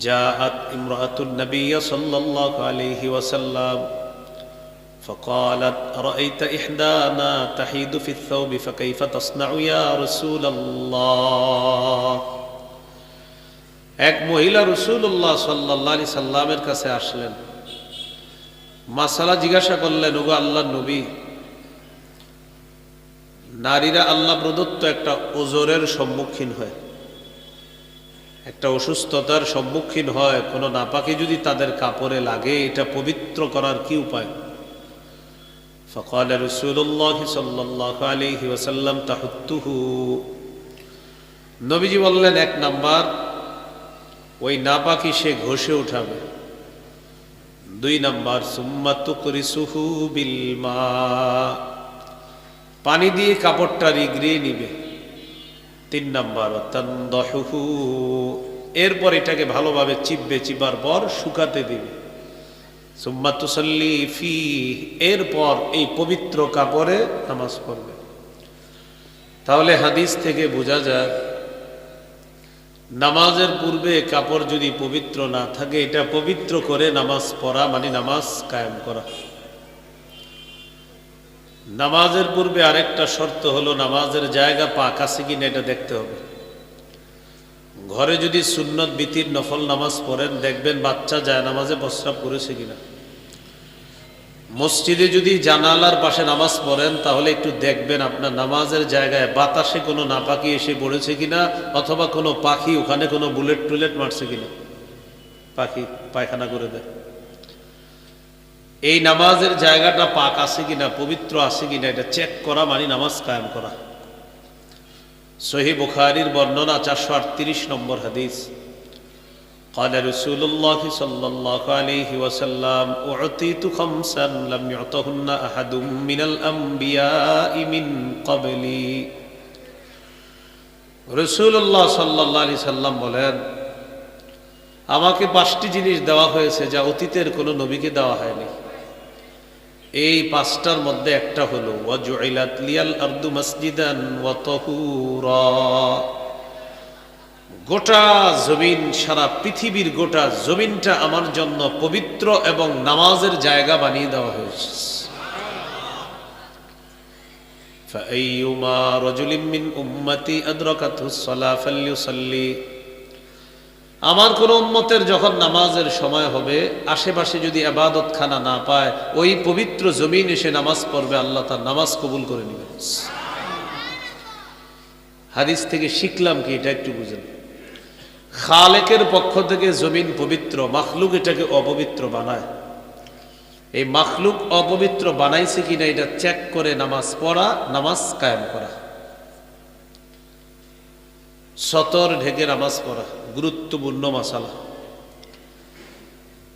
جاءت امرأة النبي صلى الله عليه وسلم فقالت أرأيت إحدانا تحيد في الثوب فكيف تصنع يا رسول الله এক মহিলা রসুল্লাহ সাল্লাহ আলি সাল্লামের কাছে আসলেন মাসালা জিজ্ঞাসা করলেন ওগো আল্লাহ নবী নারীরা আল্লাহ প্রদত্ত একটা ওজোরের সম্মুখীন হয় একটা অসুস্থতার সম্মুখীন হয়, কোনো নাপাকি যদি তাদের কাপড়ে লাগে, এটা পবিত্র করার কি উপায়? ফকাল রসুল্লাহ সাল্লাহ আলহি ওসাল্লাম তাহত্তুহু। নবীজি বললেন, এক নাম্বার, ওই নাপাকি সে ঘষে উঠাবে। দুই নাম্বার, সুম্মা তুকরিসুহু বিলমা পানি দিয়ে কাপড়টা রিগড়িয়ে নিবে। তিন নাম্বার তন্দহুহু এরপর এটাকে ভালোভাবে চিপবে চিবার পর শুকাতে দিবে। ফি এরপর এই পবিত্র কাপড়ে নামাজ পড়বে। তাহলে হাদিস থেকে বোঝা যায়, নামাজের পূর্বে কাপড় যদি পবিত্র না থাকে, এটা পবিত্র করে নামাজ পড়া মানে নামাজ কায়েম করা। নামাজের পূর্বে আরেকটা শর্ত হলো নামাজের জায়গা পাক আছে কিনা এটা দেখতে হবে। ঘরে যদি সুন্নত বিতির নফল নামাজ পড়েন, দেখবেন বাচ্চা যায় নামাজে প্রস্রাব করেছে কিনা। মসজিদে যদি জানালার পাশে নামাজ পড়েন, তাহলে একটু দেখবেন আপনার নামাজের জায়গায় বাতাসে কোনো নাপাকি এসে পড়েছে কিনা, অথবা কোনো পাখি ওখানে কোনো বুলেট টুলেট মারছে কিনা। পাখি পায়খানা করে দেয়। এই নামাজের জায়গাটা পাক আছে কিনা পবিত্র আছে কিনা এটা চেক করা মানে নামাজ কায়েম করা সহি বুখারির বর্ণনা চারশো আটত্রিশ নম্বর হাদিস قال رسول الله صلى الله عليه وسلم أعطيت خمسا لم يعطهن أحد من الأنبياء من قبلي রসুল্লাহ সাল্লাহ আলি সাল্লাম বলেন আমাকে পাঁচটি জিনিস দেওয়া হয়েছে যা অতীতের কোনো নবীকে দেওয়া হয়নি এই পাঁচটার মধ্যে একটা হলো ওয়াজুইলাত লিয়াল আরদু মসজিদান ওয়া তাহুরা গোটা জমিন সারা পৃথিবীর গোটা জমিনটা আমার জন্য পবিত্র এবং নামাজের জায়গা বানিয়ে দেওয়া হয়েছে فأيما رجل من أمتي أدركته الصلاة فليصلي আমার কোন উম্মতের যখন নামাজের সময় হবে, আশেপাশে যদি আবাদত খানা না পায়, ওই পবিত্র জমিন এসে নামাজ পড়বে, আল্লাহ তার নামাজ কবুল করে নেবেন হাদিস থেকে শিখলাম কি, এটা একটু বুঝেন। খালেকের পক্ষ থেকে জমিন পবিত্র, মাখলুক এটাকে অপবিত্র বানায়। এই মাখলুক অপবিত্র বানাইছে কিনা, এটা চেক করে নামাজ পড়া, নামাজ কায়েম করা। সতর ঢেকে নামাজ পড়া, গুরুত্বপূর্ণ মাসালা।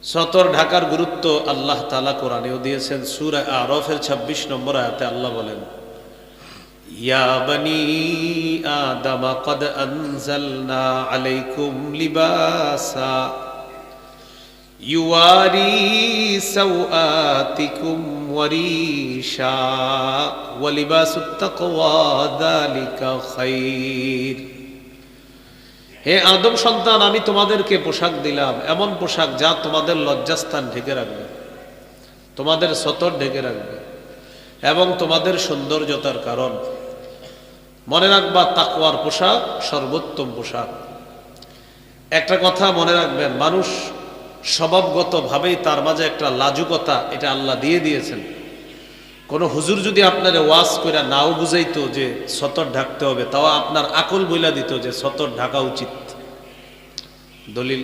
সতর ঢাকার গুরুত্ব আল্লাহ তালা কোরআনেও দিয়েছেন। সুরা আরফের ২৬ নম্বর আয়াতে আল্লাহ বলেন, ইয়া আলাইকুম লিবাসা হে আদম সন্তান, আমি তোমাদেরকে পোশাক দিলাম, এমন পোশাক যা তোমাদের লজ্জাস্থান ঢেকে রাখবে, তোমাদের সতর ঢেকে রাখবে এবং তোমাদের সৌন্দর্যতার কারণ। মনে রাখবা, তাকওয়ার পোশাক সর্বোত্তম পোশাক। একটা কথা মনে রাখবেন, মানুষ স্বভাবগতভাবেই তার মাঝে একটা লাজুকতা এটা আল্লাহ দিয়ে দিয়েছেন। কোনো হুজুর যদি আপনার ওয়াজ করে নাও বুঝাইতো যে সতর ঢাকতে হবে, তাও আপনার আকল বইলা দিত যে সতর ঢাকা উচিত। দলিল